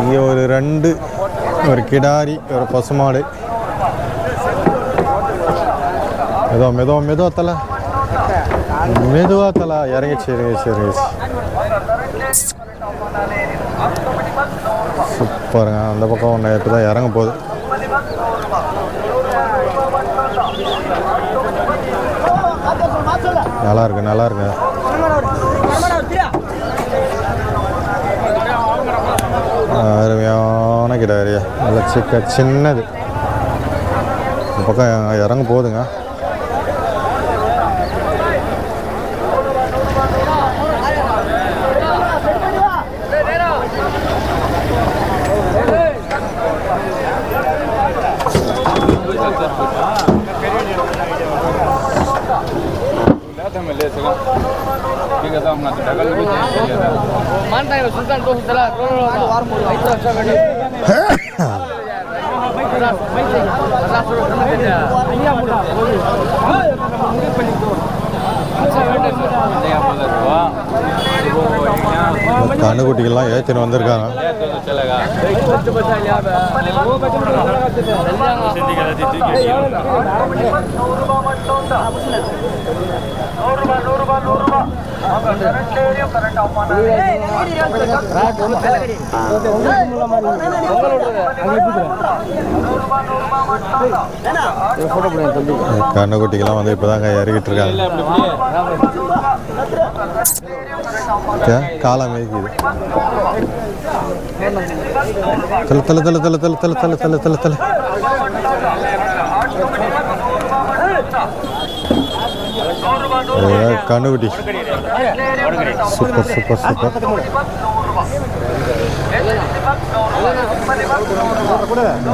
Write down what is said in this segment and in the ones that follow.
இங்கே ஒரு ரெண்டு ஒரு கிடாரி ஒரு பசுமாடு. மெதோ மெதுவா மெதுவா தலை. மெதுவா தலை. இறங்கிச்சு இறங்கிச்சு இறங்கிச்சு சூப்பருங்க. அந்த பக்கம் ஒன்று இப்போ தான் இறங்க போகுது. நல்லா இருக்கு நல்லா இருக்கு. சிக்க சின்னது. இந்த பக்கம் இறங்க போகுதுங்க ಮಾಡ್ತಾ ಸುಲ್ತಾನ್ ತೋರಿಸ್ತಾರ ವಾರ ಮೂರು ಐದು ಲಕ್ಷ கண்ணுக்குட்டிகள்லாம் ஏற்றின்னு வந்திருக்காங்க. இந்த கண்ணுக்குட்டிகள்லாம் வந்து இப்போதாங்க இறங்கிட்டு இறக்கிட்டு இருக்காங்க காலம் காளை மேய்க்குது தல தலை தலை தலை தலை தலை தலை தலை தலை தல சூப்பர் சூப்பர் சூப்பர்.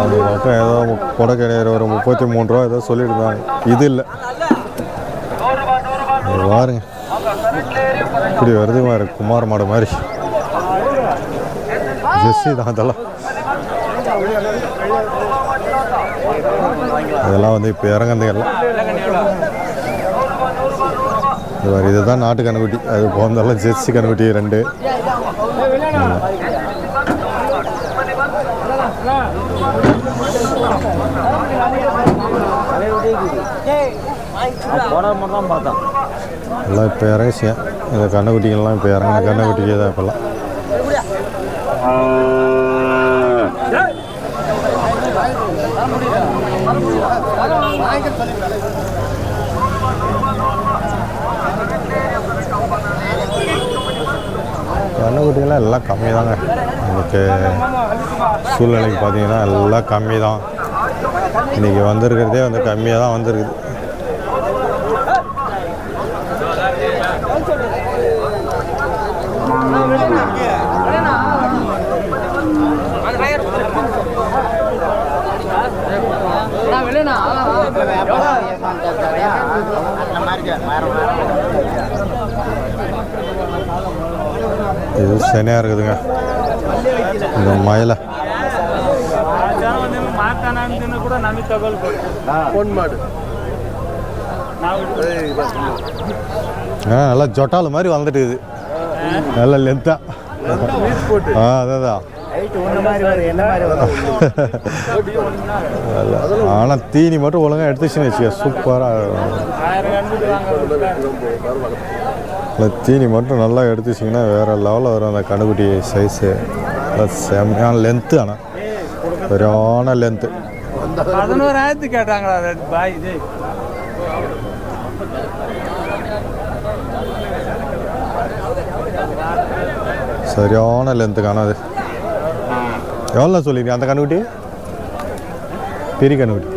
அது ஏதோ கொடை கிடையாது ஒரு முப்பத்தி மூணு ரூபா ஏதோ சொல்லியிருந்தாங்க. இது இல்லை. பாருங்க இப்படி வருது மாதிரி குமார் மாடு மாதிரி. ஜெஸ்ஸி தான் அதெல்லாம். இதெல்லாம் வந்து இப்போ இறங்குறதுக்கெல்லாம் எல்லாம் மாதிரி இதுதான் நாட்டு கண்ணுக்குட்டி. அது போந்தெல்லாம் ஜெர்சி கண்ணுக்குட்டி ரெண்டு. எல்லாம் இப்போ இறங்கிச்சியா இந்த கண்ணுக்குட்டிகள்லாம் இப்போ இறங்கின கண்ணுக்குட்டிக்கு தான் இப்போல்லாம் கண்ணுக்குட்டிகள்லாம் எல்லாம் கம்மி தாங்க இன்னைக்கு சூழ்நிலைக்கு பார்த்தீங்கன்னா எல்லாம் கம்மி தான் இன்றைக்கி வந்திருக்கிறதே வந்து கம்மியாக தான் வந்திருக்குது இது சனியாக இருக்குதுங்க. இந்த மயில. நல்லா ஜொட்டால் மாதிரி வந்துட்டு இது நல்லா லென்த்தாக ஆ. அதான் ஆனால் தீனி. மட்டும் ஒழுங்கா எடுத்துச்சுன்னு வச்சுக்க சூப்பராக இல்லை தீனி மட்டும் நல்லா எடுத்துச்சிங்கன்னா வேறு லெவலில் வரும் அந்த கணுக்குட்டி சைஸு செம்மையான லென்த்து ஆனால் சரியான லென்த்து பதினோராயிரத்து கேட்டாங்களா பாய் இது? சரியான லென்த்து காணாது எவ்வளோ சொல்லிருக்கீங்க அந்த கண்ணுக்குட்டி? பெரிய கண்ணுக்குட்டி.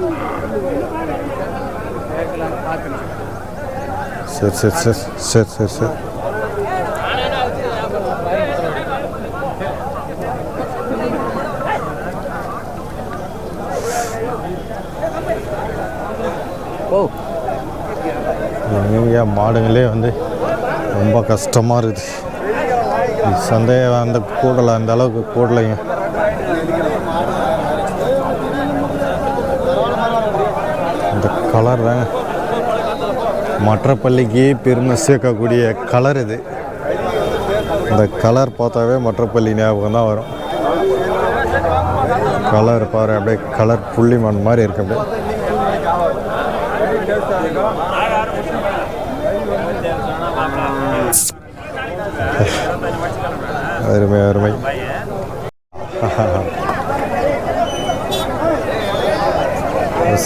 சரி சரி சரி சரி சரி சரி. எங்கேயா மாடுங்களே வந்து ரொம்ப கஷ்டமாக இருக்குது. சந்தேகம் அந்த கூடலை அந்த அளவுக்கு கூடலைங்க. இந்த கலர் தாங்க. மற்ற பள்ளிக்கு பெருமை சேர்க்கக்கூடிய கலர் இது. இந்த கலர் பார்த்தாவே மற்ற பள்ளி ஞாபகம் தான் வரும். கலர் பாரு அப்படியே கலர் புள்ளிமான் மாதிரி இருக்கு அப்படியே. அருமை அருமை.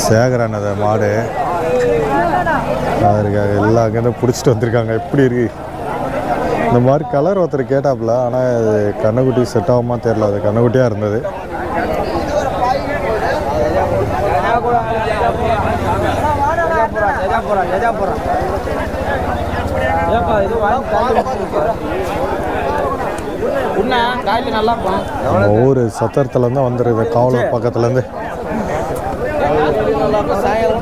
சேகரானது மாடு. அவருக்கு எல்லா கண்ணும் பிடிச்சிட்டு வந்திருக்காங்க. எப்படி இருக்கு? இந்த மாதிரி கலர் ஒருத்தர் கேட்டாப்புல ஆனால் அது கண்ணுக்குட்டி செட் ஆகுமா தெரில அது கண்ணுக்குட்டியாக இருந்தது. ஒவ்வொரு ஊர் சத்திரத்துலேருந்து வந்துருக்குது காவலூர் பக்கத்துலேருந்து.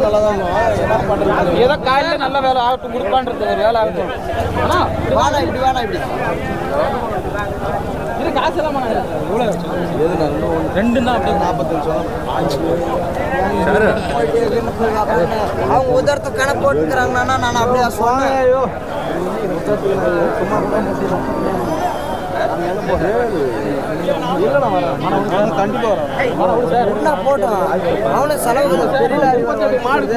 நல்லா தான் என்ன பண்ணுறது ஏதோ காலையில நல்ல வேலை ஆகட்டும் கொடுப்பான்றது வேலை ஆகட்டும். அண்ணா வாடா இப்படி வாடா இப்படி. இது காசு எல்லாம் இவ்வளோ ரெண்டு தான் அப்படியே. நாற்பத்தஞ்சு அவங்க உதரத்து கணக்கு போட்டுக்கிறாங்கன்னா நான் அப்படியே சொன்னேன். கண்டிப்பாக மாடு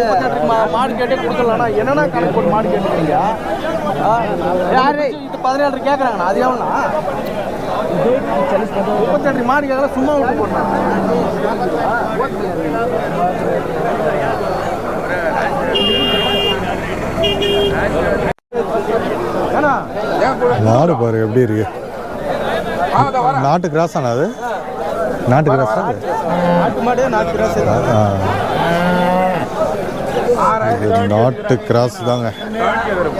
மாடு கேட்டே கொடுத்துடலாம் என்னன்னா கணக்கு போட்டு மாடு கேட்டுக்கிறீங்க யாரு இது பதினேழு கேட்குறாங்கண்ணா அது எவ்வளோண்ணா முப்பத்தெட்டு மாடு கேட்கல சும்மா விட்டு போடணும் மாடு பாரு எப்படி இருக்கு? நாட்டு கிராஸ் ஆனா அது? நாட்டு கிராஸ் நாட்டு மாடு நாட்டு கிராஸ் இது. நாட்டு கிராஸ் தாங்க.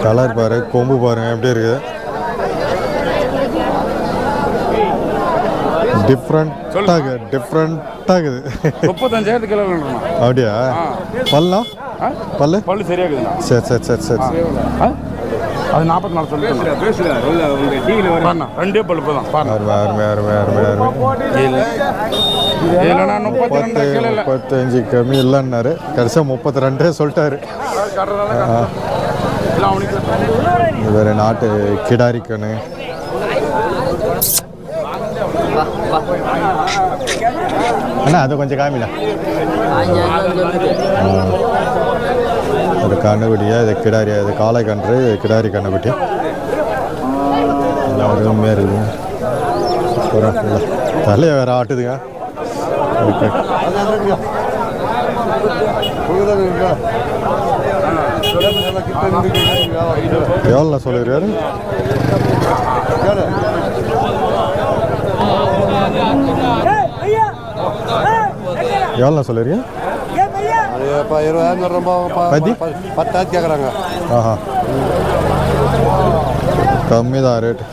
கலர் பாரு கொம்பு பாருங்க எப்படி இருக்குது. டிஃப்ரெண்ட்டாக டிஃப்ரெண்ட்டாக இருக்குது. முப்பத்தஞ்சாயிரத்து கிலோ அப்படியா? பல்லாம் பல்லு? பல்லு சரியா இருக்குதுண்ணா. சரி சரி சரி சரி. ஆ? அது நாற்பத்தி நாலு சொல்லிட்டு ரெண்டே பழுப்பு தான். பாருங்க முப்பத்தஞ்சு கம்மி இல்லைன்னாரு. கடைசியாக முப்பத்தி ரெண்டே சொல்லிட்டாரு இவர் நாட்டு கிடாரி கண்ணு அண்ணா அது கொஞ்சம் காமில ஒரு கண்ணுக்குட்டியா இது கிடாரி இது காளை கன்று கிடாரி கண்ணுக்குட்டி எல்லாம் அருமையாக இருக்குது சூப்பராக தலையை வேற ஆட்டுதுங்க. ஓகே. எவ்வளோ சொல்லிருக்காரு? எவ்வளோ சொல்லிருக்கீங்க? இப்போ இருபதாயிரம் ரொம்ப பதி? பத்தாயிரத்து கேட்குறாங்க ஆஹா கம்மி தான் ரேட்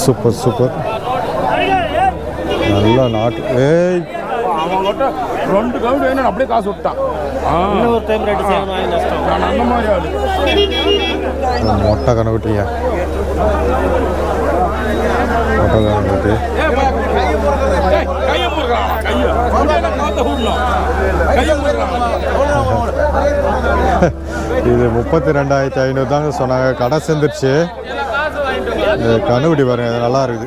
சூப்பர் சூப்பர் நல்ல நாட்டு ஏய் ரெண்டு கவுண்ட் வேணும் அப்படியே காசு விட்டான் இன்னொரு டைம் ரேட்டு நான் அந்த மாதிரி ஆளு மொட்டை கணக்குட்டிங்க மொட்டை கணக்குட்டி இது முப்பத்தி ரெண்டாயிரத்தி ஐநூறு தாங்க சொன்னாங்க. கடை சேர்ந்துருச்சு இது பாருங்க இது நல்லா இருக்குது.